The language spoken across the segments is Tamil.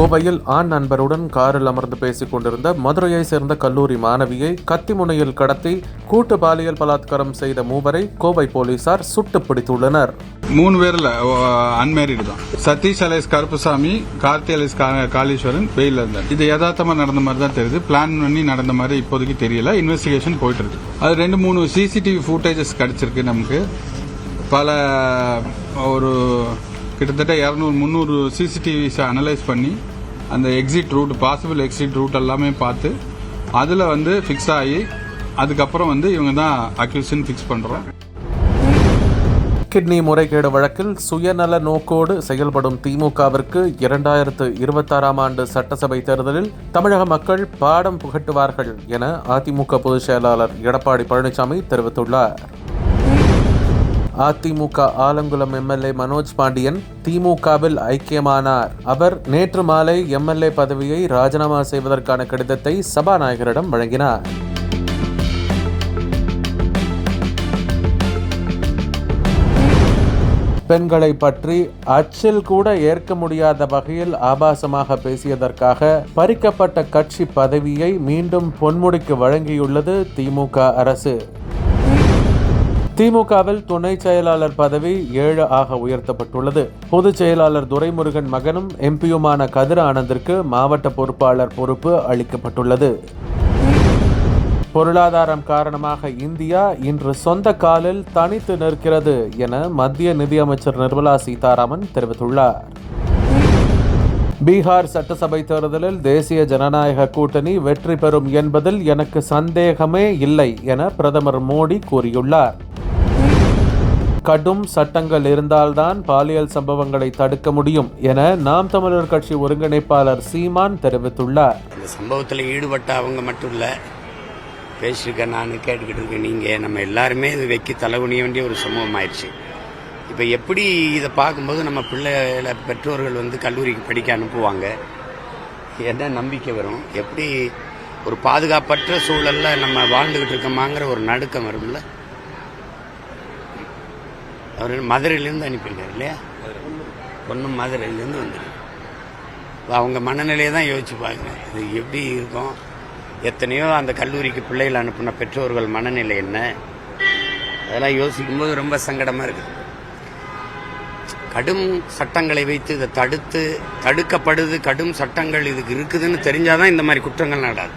கோவையில் ஆண் நண்பருடன் காரில் அமர்ந்து பேசிக் கொண்டிருந்த மதுரையை சேர்ந்த கல்லூரி மாணவியை கத்திமுனையில் கடத்தி கூட்டு பாலியல் பலாத்காரம் செய்த மூவரை கோவை போலீசார் சுட்டு பிடித்துள்ளனர். மூணு பேர்ல அன்மேரிடு தான். சதீஷ் அலேஸ் கருப்புசாமி கார்த்தி அலேஸ் காளீஸ்வரன் வெயில இருந்தார். இது யதார்த்தமா நடந்த மாதிரி தான் தெரியுது. பிளான் பண்ணி நடந்த மாதிரி இப்போதைக்கு தெரியல. இன்வெஸ்டிகேஷன் போயிட்டு இருக்கு. அது ரெண்டு மூணு சிசிடிவி ஃபுட்டேஜஸ் கிடைச்சிருக்கு நமக்கு. பல ஒரு கிட்டத்தட்ட இரநூறு முந்நூறு சிசிடிவிஸை அனலைஸ் பண்ணி அந்த exit route possible exit route எல்லாமே பார்த்து அதில் வந்து ஃபிக்ஸ் ஆகி அதுக்கப்புறம் வந்து இவங்க தான் அக்யூசன் ஃபிக்ஸ் பண்ணுறோம் கிட்னி முறைகேடு வழக்கில் சுயநல நோக்கோடு செயல்படும் திமுகவிற்கு இரண்டாயிரத்து இருபத்தாறாம் ஆண்டு சட்டசபை தேர்தலில் தமிழக மக்கள் பாடம் புகட்டுவார்கள் என அதிமுக பொதுச் செயலாளர் எடப்பாடி பழனிசாமி தெரிவித்துள்ளார். அதிமுக ஆலங்குளம் எம்எல்ஏ மனோஜ் பாண்டியன் திமுகவில் ஐக்கியமானார். அவர் நேற்று மாலை எம்எல்ஏ பதவியை ராஜினாமா செய்வதற்கான கடிதத்தை சபாநாயகரிடம் வழங்கினார். பெண்களை பற்றி அச்சில் கூட ஏற்க முடியாத வகையில் ஆபாசமாக பேசியதற்காக பறிக்கப்பட்ட கட்சி பதவியை மீண்டும் பொன்முடிக்கு வழங்கியுள்ளது திமுக அரசு. திமுகவில் துணை செயலாளர் பதவி ஏழு ஆக உயர்த்தப்பட்டுள்ளது. பொதுச் செயலாளர் துரைமுருகன் மகனும் எம்பியுமான கதிர் ஆனந்திற்கு மாவட்ட பொறுப்பாளர் பொறுப்பு அளிக்கப்பட்டுள்ளது. பொருளாதாரம் காரணமாக இந்தியா இன்று சொந்த காலில் தனித்து நிற்கிறது என மத்திய நிதியமைச்சர் நிர்மலா சீதாராமன் தெரிவித்துள்ளார். பீகார் சட்டசபை தேர்தலில் தேசிய ஜனநாயக கூட்டணி வெற்றி பெறும் என்பதில் எனக்கு சந்தேகமே இல்லை என பிரதமர் மோடி கூறியுள்ளார். கடும் சட்டங்கள் இருந்தால்தான் பாலியல் சம்பவங்களை தடுக்க முடியும் என நாம் தமிழர் கட்சி ஒருங்கிணைப்பாளர் சீமான் தெரிவித்துள்ளார். இந்த சம்பவத்தில் ஈடுபட்ட அவங்க மட்டும் இல்லை பேசியிருக்கேன் நான் கேட்டுக்கிட்டு இருக்கேன் நீங்கள் நம்ம எல்லாருமே இது வைக்க தலைகுனிய வேண்டிய ஒரு சம்பவம் ஆயிடுச்சு இப்போ எப்படி இதை பார்க்கும்போது நம்ம பிள்ளைகளை பெற்றோர்கள் வந்து கல்லூரிக்கு படிக்க அனுப்புவாங்க? என்ன நம்பிக்கை வரும்? எப்படி ஒரு பாதுகாப்பற்ற சூழலில் நம்ம வாழ்ந்துகிட்டு இருக்கோமாங்கிற ஒரு நடுக்கம் வரும்ல? அவர் மதுரையிலேருந்து அனுப்பியிருக்காரு இல்லையா? பொண்ணும் மதுரையிலேருந்து வந்துருக்கு. அவங்க மனநிலையை தான் யோசிச்சு பாருங்க. இது எப்படி இருக்கும்? எத்தனையோ அந்த கல்லூரிக்கு பிள்ளைகள் அனுப்பின பெற்றோர்கள் மனநிலை என்ன? அதெல்லாம் யோசிக்கும்போது ரொம்ப சங்கடமாக இருக்குது கடும் சட்டங்களை வைத்து இதை தடுத்து தடுக்கப்படுது கடும் சட்டங்கள் இதுக்கு இருக்குதுன்னு தெரிஞ்சாதான் இந்த மாதிரி குற்றங்கள் நடாது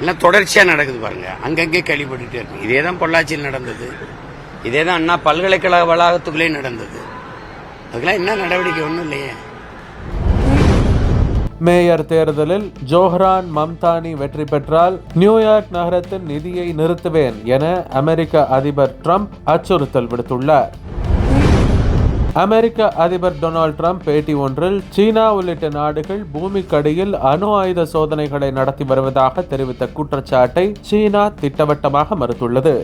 எல்லாம் தொடர்ச்சியாக நடக்குது பாருங்க. அங்கங்கே கழிப்பட்டுட்டே இருக்கும் இதே தான் பொள்ளாச்சியில் நடந்தது. இதே தான் அண்ணா பல்கலைக்கழக வளாகத்துக்குள்ளே நடந்தது. அதுக்கெல்லாம் என்ன நடவடிக்கை? ஒன்றும் இல்லையே. மேயர் தேர்தலில் ஜோஹ்ரான் மம்தானி வெற்றி பெற்றால் நியூயார்க் நகரத்தின் நிதியை நிறுத்துவேன் என அமெரிக்க அதிபர் ட்ரம்ப் அச்சுறுத்தல் விடுத்துள்ளார். அமெரிக்க அதிபர் டொனால்ட் ட்ரம்ப் பேட்டி ஒன்றில் சீனா உள்ளிட்ட நாடுகள் பூமிக்கடியில் அணு ஆயுத சோதனைகளை நடத்தி வருவதாக தெரிவித்த குற்றச்சாட்டை சீனா திட்டவட்டமாக மறுத்துள்ளது.